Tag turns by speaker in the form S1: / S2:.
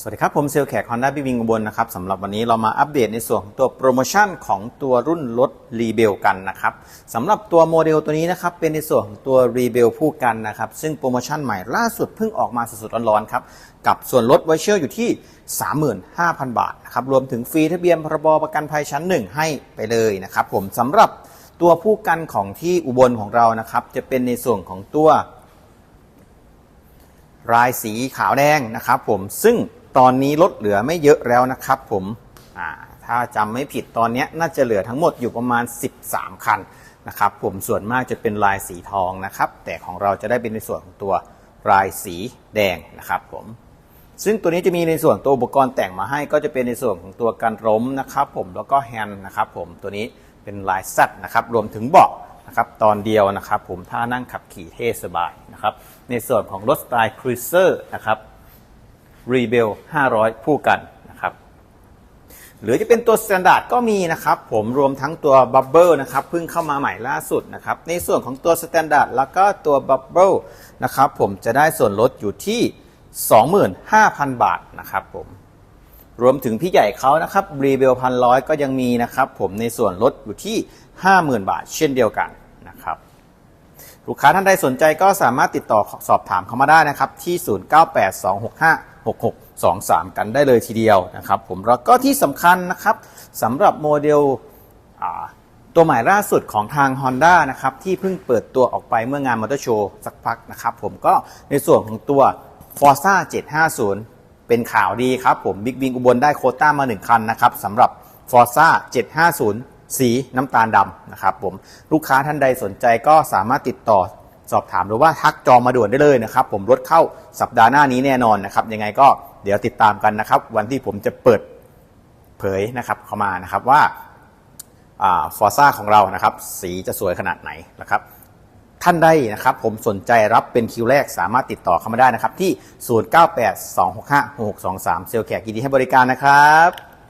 S1: สวัสดีครับ ผมเซลแขกฮอนด้าบิวิงอุบลนะครับสำหรับวันนี้เรามาอัปเดตในส่วนของตัวโปรโมชั่นของตัวรุ่นรถรีเบลกันนะครับสำหรับตัวโมเดลตัวนี้นะครับเป็นในส่วนของตัวรีเบลผู้กันนะครับซึ่งโปรโมชั่นใหม่ล่าสุดเพิ่งออกมาสดๆร้อนๆครับกับส่วนลดไวเชอร์อยู่ที่ 35,000 บาทนะครับรวมถึงฟรีทะเบียนพรบประกันภัยชั้น 1 ให้ไปเลยนะครับผมสำหรับตัวผู้กันของที่อุบลของเรานะครับจะเป็นในส่วนของตัวรายสีขาวแดงนะครับผมซึ่ง ตอนนี้ลดเหลือไม่เยอะแล้วนะครับผมถ้าจำไม่ผิดตอนนี้น่าจะเหลือทั้งหมดอยู่ประมาณ 13 คันนะครับผมส่วนมากจะเป็นลายสีทองนะครับ แต่ของเราจะได้เป็นในส่วนของตัวรายสีแดงนะครับผมซึ่งตัวนี้จะมีในส่วนตัวอุปกรณ์แต่งมาให้ก็จะเป็นในส่วนของตัวกันล้มนะครับผมแล้วก็แฮนด์นะครับผมตัวนี้เป็นลายสัตว์นะครับรวมถึงเบาะนะครับตอนเดียวนะครับผมถ้านั่งขับขี่เท่สบายนะครับในส่วนของรถสไตล์ครูเซอร์นะครับ รีเบล500ผู้กันนะครับ หรือจะเป็นตัว Standard ก็มีนะครับ ผมรวมทั้งตัว Bubble นะครับเพิ่งเข้ามาใหม่ล่าสุดนะครับ ในส่วนของตัว Standard แล้วก็ตัว Bubble นะครับผมจะได้ส่วนลดอยู่ที่ 25,000 บาทนะครับผมรวมถึงพี่ใหญ่เขานะครับรีเบลพันร้อยก็ยังมีนะครับผมในส่วนลดอยู่ที่ 50,000 บาท เช่นเดียวกันนะครับลูกค้าท่านใดสนใจก็สามารถติดต่อสอบถามเข้ามาได้นะครับที่ 6623 กันได้เลยทีเดียวนะครับผมแล้วก็ที่สำคัญนะครับสำหรับโมเดลตัวใหม่ล่าสุดของทาง Honda นะครับที่เพิ่งเปิดตัวออกไปเมื่องานมอเตอร์โชว์สักพักนะครับผมก็ในส่วนของตัว Forza 750 เป็นข่าวดีครับผมบิ๊กวิงอุบลได้โคต้ามา 1 คันนะครับสำหรับ Forza 750 สีน้ำตาลดำนะครับผมลูกค้าท่านใดสนใจก็สามารถติดต่อ สอบถามหรือว่าทักจองมาด่วนได้เลยนะครับ ผมรถเข้าสัปดาห์หน้านี้แน่นอนนะครับ ยังไงก็เดี๋ยวติดตามกันนะครับ วันที่ผมจะเปิดเผยนะครับเข้ามานะครับว่าฟอร์ซ่าของเรานะครับ สีจะสวยขนาดไหนนะครับ ท่านใดนะครับ ผมสนใจรับเป็นคิวแรกสามารถติดต่อเข้ามาได้นะครับ ที่ 0982656623 เซลแขกยินดีให้บริการนะครับ